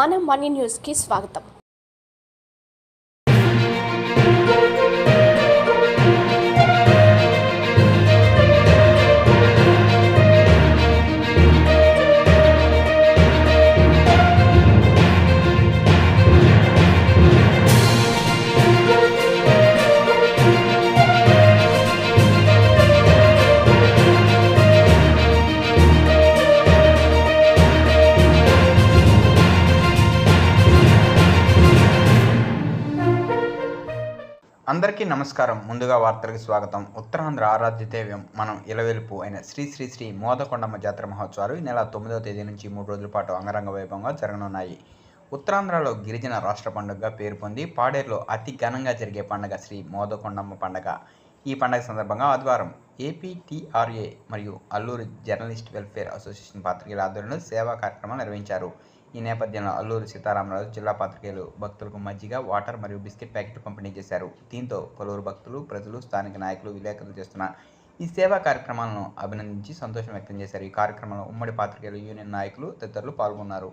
మన మనీ న్యూస్కి స్వాగతం అందరికీ నమస్కారం. ముందుగా వార్తలకు స్వాగతం. ఉత్తరాంధ్ర ఆరాధ్య దైవం మనం ఇలవెలుపు అయిన శ్రీ శ్రీ శ్రీ మోదకొండమ్మ జాతర మహోత్సవాలు ఈ నెల తొమ్మిదవ తేదీ నుంచి మూడు రోజుల పాటు అంగరంగ వైభవంగా జరగనున్నాయి. ఉత్తరాంధ్రలో గిరిజన రాష్ట్ర పండుగగా పేరు పొంది పాడేరులో అతి ఘనంగా జరిగే పండుగ శ్రీ మోదకొండమ్మ పండుగ. ఈ పండుగ సందర్భంగా ఆదివారం ఏపీటీఆర్ఏ మరియు అల్లూరు జర్నలిస్ట్ వెల్ఫేర్ అసోసియేషన్ పాత్రికేయుల ఆధ్వర్యంలో సేవా కార్యక్రమాలు నిర్వహించారు. ఈ నేపథ్యంలో అల్లూరు సీతారామరాజు జిల్లా పాత్రికేయులు భక్తులకు మజ్జిగ వాటర్ మరియు బిస్కెట్ ప్యాకెట్లు పంపిణీ చేశారు. దీంతో పలువురు భక్తులు ప్రజలు స్థానిక నాయకులు విలేకరులు చేస్తున్న ఈ సేవా కార్యక్రమాలను అభినందించి సంతోషం వ్యక్తం చేశారు. ఈ కార్యక్రమంలో ఉమ్మడి పాత్రికేయులు యూనియన్ నాయకులు తదితరులు పాల్గొన్నారు.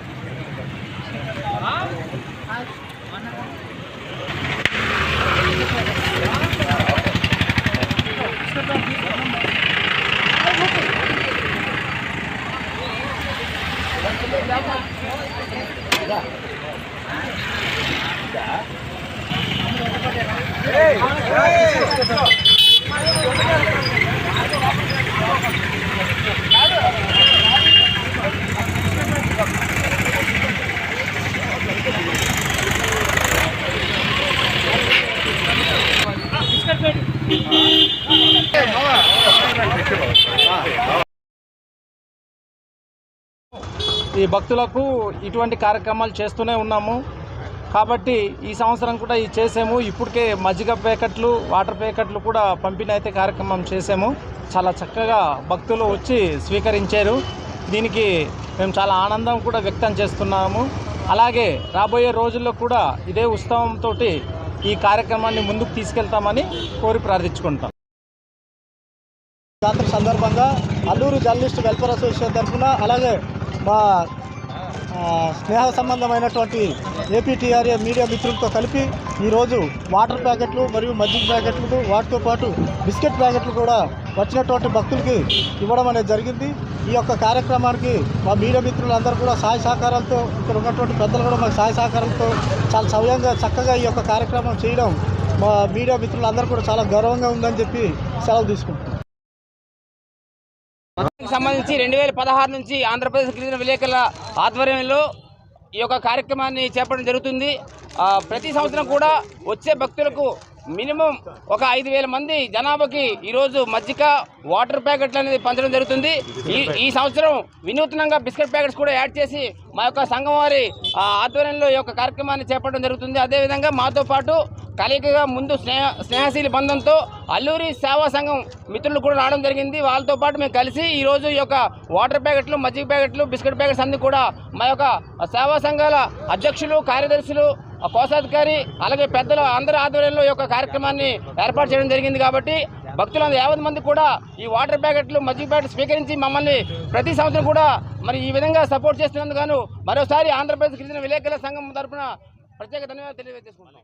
Hey! ఈ భక్తులకు ఇటువంటి కార్యక్రమాలు చేస్తూనే ఉన్నాము. కాబట్టి ఈ సంవత్సరం కూడా ఇది చేసాము. ఇప్పటికే మజ్జిగ ప్యాకెట్లు వాటర్ ప్యాకెట్లు కూడా పంపిణీ అయితే కార్యక్రమం చేసాము. చాలా చక్కగా భక్తులు వచ్చి స్వీకరించారు. దీనికి మేము చాలా ఆనందం కూడా వ్యక్తం చేస్తున్నాము. అలాగే రాబోయే రోజుల్లో కూడా ఇదే ఉత్సవంతో ఈ కార్యక్రమాన్ని ముందుకు తీసుకెళ్తామని కోరి ప్రార్థించుకుంటాం. జాతర సందర్భంగా అల్లూరు జర్నలిస్ట్ వెల్ఫేర్ అసోసియేషన్ తరఫున అలాగే మా స్నేహ సంబంధమైనటువంటి ఏపీటీఆర్ఏ మీడియా మిత్రులతో కలిపి ఈరోజు వాటర్ ప్యాకెట్లు మరియు మజ్జిగ ప్యాకెట్లు వాటితో పాటు బిస్కెట్ ప్యాకెట్లు కూడా వచ్చినటువంటి భక్తులకి ఇవ్వడం అనేది జరిగింది. ఈ యొక్క కార్యక్రమానికి మా మీడియా మిత్రులందరూ కూడా సహాయ సహకారాలతో ఇక్కడ ఉన్నటువంటి పెద్దలు కూడా మాకు సహాయ సహకారాలతో చాలా సవ్యంగా చక్కగా ఈ యొక్క కార్యక్రమం చేయడం మా మీడియా మిత్రులందరూ కూడా చాలా గౌరవంగా ఉందని చెప్పి సెలవు తీసుకుంటున్నాం. సంబంధించి రెండు వేల పదహారు నుంచి ఆంధ్రప్రదేశ్ గిరిజన విలేకరుల ఆధ్వర్యంలో ఈ యొక్క కార్యక్రమాన్ని చేపట్టడం జరుగుతుంది. ప్రతి సంవత్సరం కూడా వచ్చే భక్తులకు మినిమం ఒక ఐదు వేల మంది జనాభాకి ఈరోజు మజ్జిగ వాటర్ ప్యాకెట్లు అనేది పంచడం జరుగుతుంది. ఈ ఈ సంవత్సరం వినూత్నంగా బిస్కెట్ ప్యాకెట్స్ కూడా యాడ్ చేసి మా యొక్క సంఘం వారి ఆధ్వర్యంలో ఈ యొక్క కార్యక్రమాన్ని చేపట్టడం జరుగుతుంది. అదేవిధంగా మాతో పాటు కలయికగా ముందు స్నేహ స్నేహశీల బంధంతో అల్లూరి సేవా సంఘం మిత్రులు కూడా రావడం జరిగింది. వాళ్ళతో పాటు మేము కలిసి ఈ రోజు ఈ యొక్క వాటర్ ప్యాకెట్లు మజ్జిగ ప్యాకెట్లు బిస్కెట్ ప్యాకెట్స్ అన్ని కూడా మా యొక్క సేవా సంఘాల అధ్యక్షులు కార్యదర్శులు కోశాధికారి అలాగే పెద్దల అందరి ఆధ్వర్యంలో ఈ యొక్క కార్యక్రమాన్ని ఏర్పాటు చేయడం జరిగింది కాబట్టి భక్తులందరూ యావత్ మంది కూడా ఈ వాటర్ ప్యాకెట్లు మజ్జిగ ప్యాకెట్లు స్వీకరించి మమ్మల్ని ప్రతి సంవత్సరం కూడా మరి ఈ విధంగా సపోర్ట్ చేస్తున్నందుకు మరోసారి ఆంధ్రప్రదేశ్ గిరిజన విలేకరుల సంఘం తరపున ప్రత్యేక ధన్యవాదాలు తెలియజేసుకుంటున్నాం.